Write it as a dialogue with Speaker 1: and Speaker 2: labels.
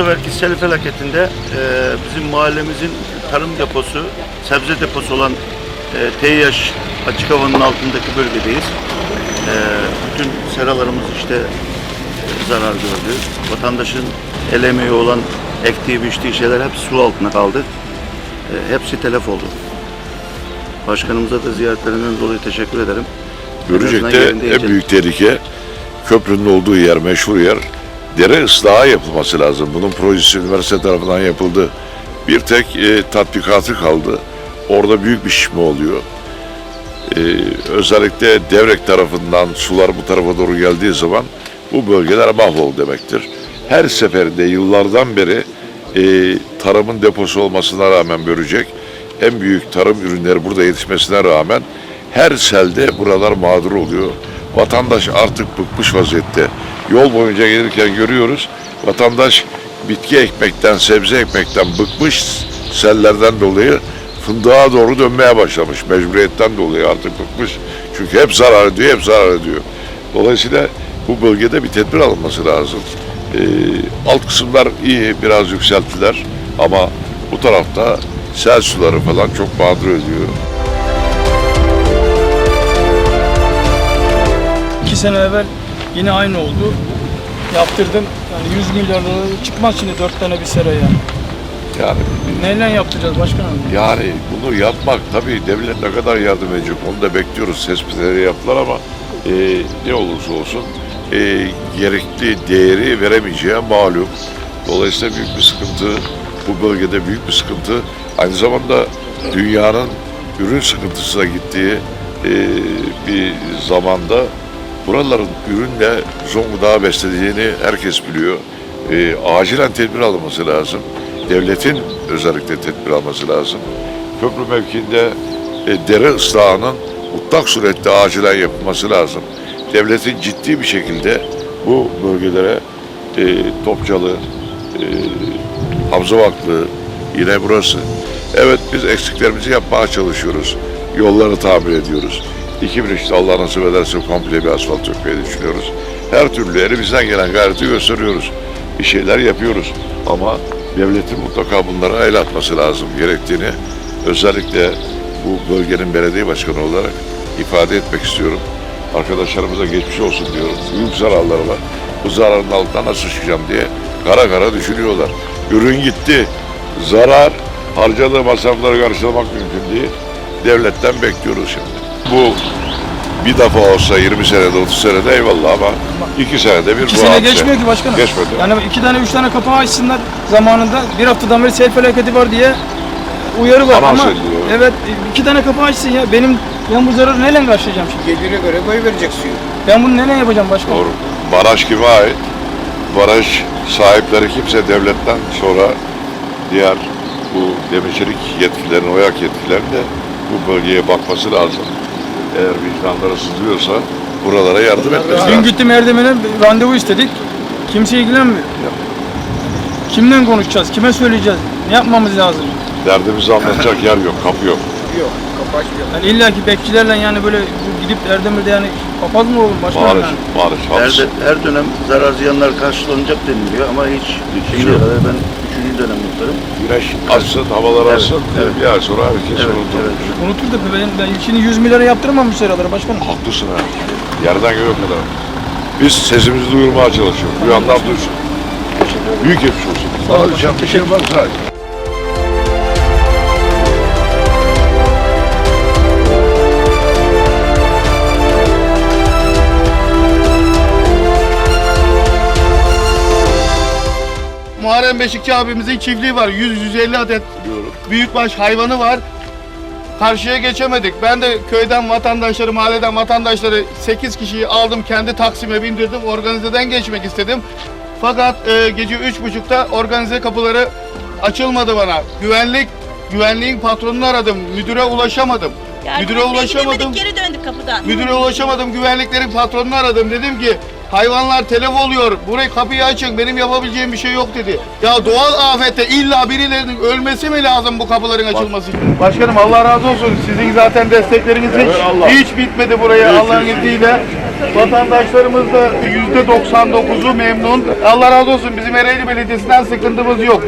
Speaker 1: seferki sel felaketinde e, bizim mahallemizin tarım deposu, sebze deposu olan e, TİH açık havanın altındaki bölgedeyiz. E, bütün seralarımız işte e, zarar gördü. Vatandaşın el emeği olan ektiği biçtiği şeyler hepsi su altına kaldı. E, hepsi telef oldu. Başkanımıza da ziyaretlerinden dolayı teşekkür ederim. En
Speaker 2: Görecek'te en
Speaker 1: inceledi.
Speaker 2: büyük tehlike köprünün olduğu yer, meşhur yer. Dere ıslahı yapılması lazım. Bunun projesi üniversite tarafından yapıldı. Bir tek e, tatbikatı kaldı. Orada büyük bir şişme oluyor. E, özellikle Devrek tarafından sular bu tarafa doğru geldiği zaman bu bölgeler mahvoldu demektir. Her seferinde yıllardan beri e, tarımın deposu olmasına rağmen Börecek en büyük tarım ürünleri burada yetişmesine rağmen her selde buralar mağdur oluyor. Vatandaş artık bıkmış vaziyette. Yol boyunca gelirken görüyoruz. Vatandaş bitki ekmekten, sebze ekmekten bıkmış sellerden dolayı fındığa doğru dönmeye başlamış. Mecburiyetten dolayı artık bıkmış. Çünkü hep zarar ediyor, hep zarar ediyor. Dolayısıyla bu bölgede bir tedbir alınması lazım. Ee, alt kısımlar iyi, biraz yükselttiler ama bu tarafta sel suları falan çok mağdur ediyor.
Speaker 3: İki sene evvel yine aynı oldu. Yaptırdım. Yani 100 milyar lira çıkmaz şimdi dört tane bir sera yani.
Speaker 2: Yani
Speaker 3: Neyle yaptıracağız başkanım?
Speaker 2: Yani bunu yapmak tabii devlet ne kadar yardım edecek onu da bekliyoruz. Tespitleri yaptılar ama e, ne olursa olsun e, gerekli değeri veremeyeceği malum. Dolayısıyla büyük bir sıkıntı, bu bölgede büyük bir sıkıntı. Aynı zamanda dünyanın ürün sıkıntısına gittiği e, bir zamanda buraların ürünle Zonguldak'ı beslediğini herkes biliyor. E, acilen tedbir alınması lazım. Devletin özellikle tedbir alması lazım. Köprü mevkiinde e, dere ıslahının mutlak surette acilen yapılması lazım. Devletin ciddi bir şekilde bu bölgelere e, Topçalı, e, Hamzavaklı, yine burası. Evet biz eksiklerimizi yapmaya çalışıyoruz. Yolları tamir ediyoruz. 2003'te Allah nasip ederse komple bir asfalt dökmeyi düşünüyoruz. Her türlü elimizden gelen gayreti gösteriyoruz. Bir şeyler yapıyoruz. Ama devletin mutlaka bunlara el atması lazım gerektiğini özellikle bu bölgenin belediye başkanı olarak ifade etmek istiyorum. Arkadaşlarımıza geçmiş olsun diyorum. Büyük zararları var. Bu zararın altından nasıl çıkacağım diye kara kara düşünüyorlar. Ürün gitti. Zarar, harcadığı masrafları karşılamak mümkün değil. Devletten bekliyoruz şimdi. Bu bir defa olsa 20 senede 30 senede eyvallah ama iki senede bir
Speaker 3: İki
Speaker 2: bu
Speaker 3: sene
Speaker 2: hadise.
Speaker 3: geçmiyor ki başkanım.
Speaker 2: Geçmedi.
Speaker 3: Yani iki tane üç tane kapağı açsınlar zamanında. Bir haftadan beri sel felaketi var diye uyarı var
Speaker 2: Anons
Speaker 3: ama
Speaker 2: ediliyor.
Speaker 3: evet iki tane kapağı açsın ya. Benim ben bu zararı neyle karşılayacağım şimdi?
Speaker 4: Gelire göre boy verecek suyu.
Speaker 3: Ben bunu neyle yapacağım başkanım?
Speaker 2: Doğru. Baraj kime ait? Baraj sahipleri kimse devletten sonra diğer bu demircilik yetkilerin, oyak yetkilerin de bu bölgeye bakması lazım. Eğer vicdanları sızlıyorsa buralara yardım etmesi
Speaker 3: Dün
Speaker 2: lazım.
Speaker 3: gittim Erdem'e randevu istedik. Kimse ilgilenmiyor. Kimden konuşacağız? Kime söyleyeceğiz? Ne yapmamız lazım?
Speaker 2: Derdimizi anlatacak yer yok, kapı yok.
Speaker 4: Yok, kapı açmıyor.
Speaker 3: Yani illa ki bekçilerle yani böyle gidip Erdemir'de yani papaz mı olur başkanım
Speaker 2: Baraj,
Speaker 3: yani?
Speaker 2: baraj,
Speaker 1: Her, her dönem zarar ziyanlar karşılanacak deniliyor ama hiç şimdiye kadar ben dönem muhtarım.
Speaker 2: Güneş açsın, havalar
Speaker 1: Evet,
Speaker 2: açsın,
Speaker 1: evet.
Speaker 2: bir ay sonra herkes
Speaker 1: Evet,
Speaker 2: unutur.
Speaker 1: evet.
Speaker 3: Unutur da ben, ben şimdi 100 milyara yaptıramam bu seraları başkanım.
Speaker 2: Haklısın ha. Yerden göğe kadar. Biz sesimizi duyurmaya çalışıyoruz. Duyanlar duysun. Büyük geçmiş olsun.
Speaker 3: Sağ ol
Speaker 2: Alacağım bir şey varsa.
Speaker 5: Muharrem Beşikçi abimizin çiftliği var. 100-150 adet büyükbaş hayvanı var. Karşıya geçemedik. Ben de köyden vatandaşları, mahalleden vatandaşları 8 kişiyi aldım. Kendi taksime bindirdim. Organizeden geçmek istedim. Fakat e, gece 3.30'da organize kapıları açılmadı bana. Güvenlik, güvenliğin patronunu aradım. Müdüre ulaşamadım.
Speaker 6: Yardım
Speaker 5: Müdüre ulaşamadım.
Speaker 6: Geri döndük kapıdan.
Speaker 5: Müdüre ulaşamadım. Güvenliklerin patronunu aradım. Dedim ki hayvanlar telef oluyor. Burayı kapıyı açın. Benim yapabileceğim bir şey yok dedi. Ya doğal afette illa birilerinin ölmesi mi lazım bu kapıların açılması için? Başkanım Allah razı olsun. Sizin zaten destekleriniz hiç, hiç bitmedi buraya Allah'ın izniyle. Vatandaşlarımız da %99'u memnun. Allah razı olsun bizim Ereğli Belediyesi'nden sıkıntımız yok.